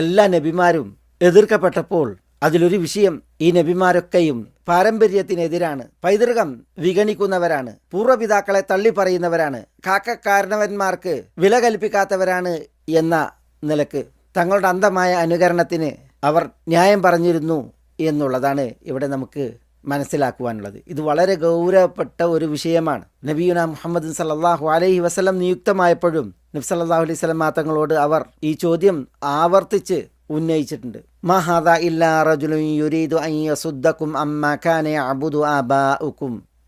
എല്ലാ നബിമാരും എതിർക്കപ്പെട്ടപ്പോൾ അതിലൊരു വിഷയം ഈ നബിമാരൊക്കെയും പാരമ്പര്യത്തിനെതിരാണ്. പൈതൃകം വിഗണിക്കുന്നവരാണ്. പൂർവപിതാക്കളെ തള്ളിപ്പറയുന്നവരാണ്. കാക്കക്കാരണവന്മാർക്ക് വില കൽപ്പിക്കാത്തവരാണ് എന്ന നിലയ്ക്ക് തങ്ങളുടെ അന്ധമായ അനുകരണത്തിന് അവർ ന്യായം പറഞ്ഞിരുന്നു എന്നുള്ളതാണ് ഇവിടെ നമുക്ക് മനസ്സിലാക്കുവാനുള്ളത്. ഇത് വളരെ ഗൗരവപ്പെട്ട ഒരു വിഷയമാണ്. നബിയുന മുഹമ്മദ് സല്ലാഹു അലൈഹി വസ്ലം നിയുക്തമായപ്പോഴും നബി സല്ലാഹു അലൈഹി സ്വലം തങ്ങളോട് അവർ ഈ ചോദ്യം ആവർത്തിച്ച് ഉന്നയിച്ചിട്ടുണ്ട്. മഹാദ ഇല്ലാ റജുലു യുരീദു അൻ യസുദ്ദക്കും അമ്മ കാന അബുദു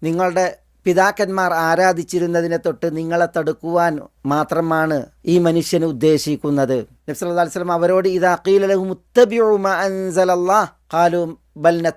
നിങ്ങളുടെ പിതാക്കന്മാർ ആരാധിച്ചിരുന്നതിനെ തൊട്ട് നിങ്ങളെ തടുക്കുവാൻ മാത്രമാണ് ഈ മനുഷ്യൻ ഉദ്ദേശിക്കുന്നത്. നബ്സല്ലാ വസ്ലം അവരോട് ഇത് അഖീലു ബൽ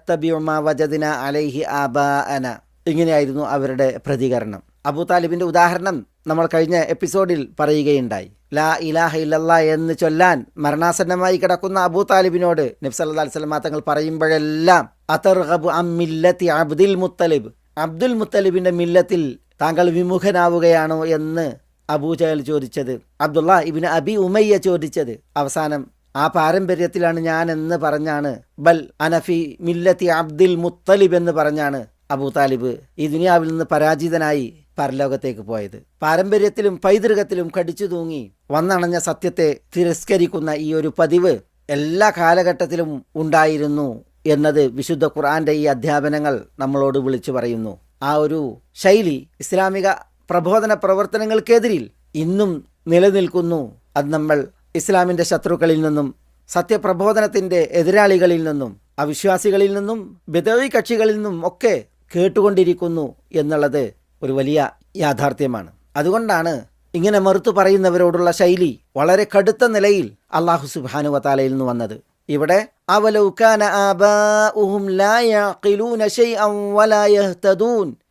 അലൈഹി ആബാഅന. ഇങ്ങനെയായിരുന്നു അവരുടെ പ്രതികരണം. അബൂ താലിബിന്റെ ഉദാഹരണം നമ്മൾ കഴിഞ്ഞ എപ്പിസോഡിൽ പറയുകയുണ്ടായി. ലാ ഇലാഹ ഇല്ലല്ലാ എന്ന് ചൊല്ലാൻ മരണാസന്നമായി കിടക്കുന്ന അബൂ താലിബിനോട് നബ്സല്ലാ അലിസ്ലാം തങ്ങൾ പറയുമ്പോഴെല്ലാം അതർഹബു അമ്മില്ലത്തി അബ്ദുൽ മുത്തലിബ്. അബ്ദുൽ മുത്തലിബിന്റെ മില്ലത്തിൽ താങ്കൾ വിമുഖനാവുകയാണോ എന്ന് അബൂജഹൽ ചോദിച്ചത്. അബ്ദുള്ള ഇബിന് അബി ഉമയ്യ ചോദിച്ചത്. അവസാനം ആ പാരമ്പര്യത്തിലാണ് ഞാൻ എന്ന് പറഞ്ഞാണ്. ബൽ അനഫി മില്ലത്തി അബ്ദുൽ മുത്തലിബ് എന്ന് പറഞ്ഞാണ് അബൂ താലിബ് ഈ ദുനിയാവിൽ നിന്ന് പരാജിതനായി പരലോകത്തേക്ക് പോയത്. പാരമ്പര്യത്തിലും പൈതൃകത്തിലും കടിച്ചു തൂങ്ങി വന്നണഞ്ഞ സത്യത്തെ തിരസ്കരിക്കുന്ന ഈ ഒരു പതിവ് എല്ലാ കാലഘട്ടത്തിലും ഉണ്ടായിരുന്നു എന്നത് വിശുദ്ധ ഖുർആന്റെ ഈ അധ്യാപനങ്ങൾ നമ്മളോട് വിളിച്ചു പറയുന്നു. ആ ഒരു ശൈലി ഇസ്ലാമിക പ്രബോധന പ്രവർത്തനങ്ങൾക്കെതിരിൽ ഇന്നും നിലനിൽക്കുന്നു. അത് നമ്മൾ ഇസ്ലാമിന്റെ ശത്രുക്കളിൽ നിന്നും സത്യപ്രബോധനത്തിന്റെ എതിരാളികളിൽ നിന്നും അവിശ്വാസികളിൽ നിന്നും ബദവി കക്ഷികളിൽ നിന്നും ഒക്കെ കേട്ടുകൊണ്ടിരിക്കുന്നു എന്നുള്ളത് ഒരു വലിയ യാഥാർത്ഥ്യമാണ്. അതുകൊണ്ടാണ് ഇങ്ങനെ മറുത്തു പറയുന്നവരോടുള്ള ശൈലി വളരെ കടുത്ത നിലയിൽ അള്ളാഹു സുബാനു വത്താലയിൽ നിന്ന് വന്നത്. ഇവിടെ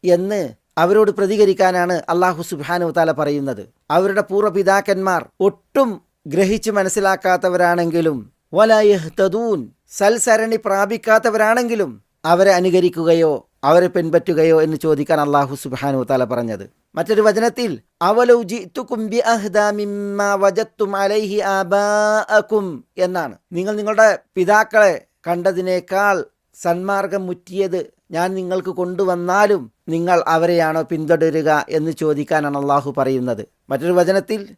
എന്ന് അവരോട് പ്രതികരിക്കാനാണ് അള്ളാഹു സുബാനു താല പറയുന്നത്. അവരുടെ പൂർവപിതാക്കന്മാർ ഒട്ടും ഗ്രഹിച്ച് മനസ്സിലാക്കാത്തവരാണെങ്കിലും വലയഹ്തദൂൻ സൽസരണി പ്രാപിക്കാത്തവരാണെങ്കിലും അവരെ അനുകരിക്കുകയോ അവരെ പിൻപറ്റുകയോ എന്ന് ചോദിക്കാൻ അള്ളാഹു സുബാനു താല പറഞ്ഞത്. മറ്റൊരു വചനത്തിൽ എന്നാണ്. നിങ്ങൾ നിങ്ങളുടെ പിതാക്കളെ കണ്ടതിനേക്കാൾ സന്മാർഗം മുറ്റിയത് ഞാൻ നിങ്ങൾക്ക് കൊണ്ടുവന്നാലും നിങ്ങൾ അവരെയാണോ പിന്തുടരുക എന്ന് ചോദിക്കാനാണ് അള്ളാഹു പറയുന്നത്. മറ്റൊരു വചനത്തിൽ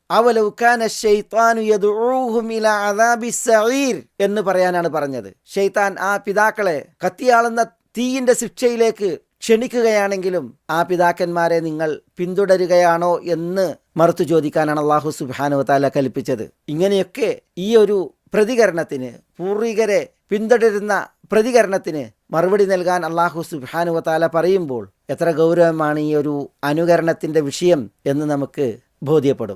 എന്ന് പറയാനാണ് പറഞ്ഞത്. ഷെയ്ത്താൻ ആ പിതാക്കളെ കത്തിയാളുന്ന തീയിന്റെ ശിക്ഷയിലേക്ക് ക്ഷണിക്കുകയാണെങ്കിലും ആ പിതാക്കന്മാരെ നിങ്ങൾ പിന്തുടരുകയാണോ എന്ന് മറുത്തു ചോദിക്കാനാണ് അള്ളാഹു സുബാനു താല കൽപ്പിച്ചത്. ഇങ്ങനെയൊക്കെ ഈ ഒരു പ്രതികരണത്തിന് പൂർവികരെ പിന്തുടരുന്ന പ്രതികരണത്തിന് മറുപടി നൽകാൻ അള്ളാഹു സുബാനുവത്താല താല പറയുമ്പോൾ എത്ര ഗൗരവമാണ് ഈ ഒരു അനുകരണത്തിന്റെ വിഷയം എന്ന് നമുക്ക് ബോധ്യപ്പെടും.